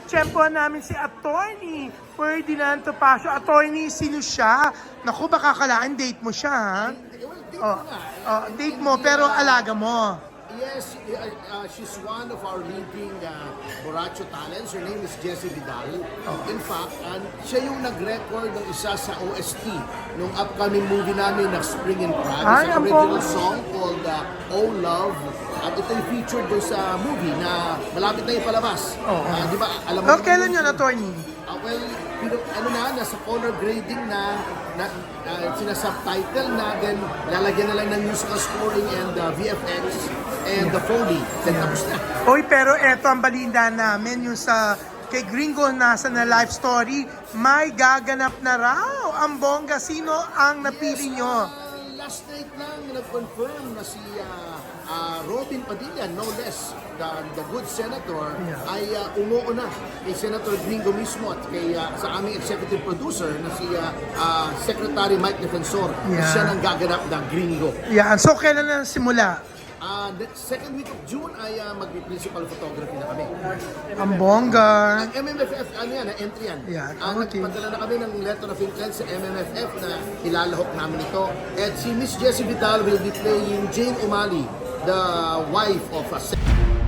natsyempohan namin si Attorney Ferdinand Topacio. Attorney, sino siya? Naku, baka kalaan date mo siya, ha? Well, date Oh, oh, date mo, pero alaga mo. Yes, uh, uh, she's one of our leading uh, Borracho talents. Her name is Jessie Vidal. In fact, uh, siya yung nag-record ng isa sa OST nung upcoming movie namin na Spring in Prague. Ay, It's ang an original song called uh, Oh Love. At ito yung featured doon sa movie na malapit na ipalabas. Oo. Ah, di ba, alam mo Oh, kailan yun, Attorney? Well, ano na, nasa color grading na, na uh, sinasubtitle na, then lalagyan na lang ng musical scoring and uh, VFX and the Foley. Then tapos na. Uy, pero eto ang balita namin, yung sa kay Gringo nasa na life story, may gaganap na raw ang bongga. Sino ang napili nyo? Ah, last night lang nag-confirm na si ah, ah, Robin Padilla, no less, the, the good senator, Yeah. ay uh, umuuna kay Senator Gringo mismo at kay, ah, sa aming executive producer na si ah, ah, Secretary Mike Defensor. Yeah. Siya nang gaganap na Gringo. Yan. So, kailan na simula? Ah, the second week of June ay uh, mag-principal photography na kami. Ang bongga. Ang MMFF, ano yan, ah, entry yan. Yan, Ah, okay. Nagpadala na kami ng letter of intent sa MMFF na ilalahok namin ito. At si Miss Jessie Vidal will be playing Jane O'Malley, the wife of a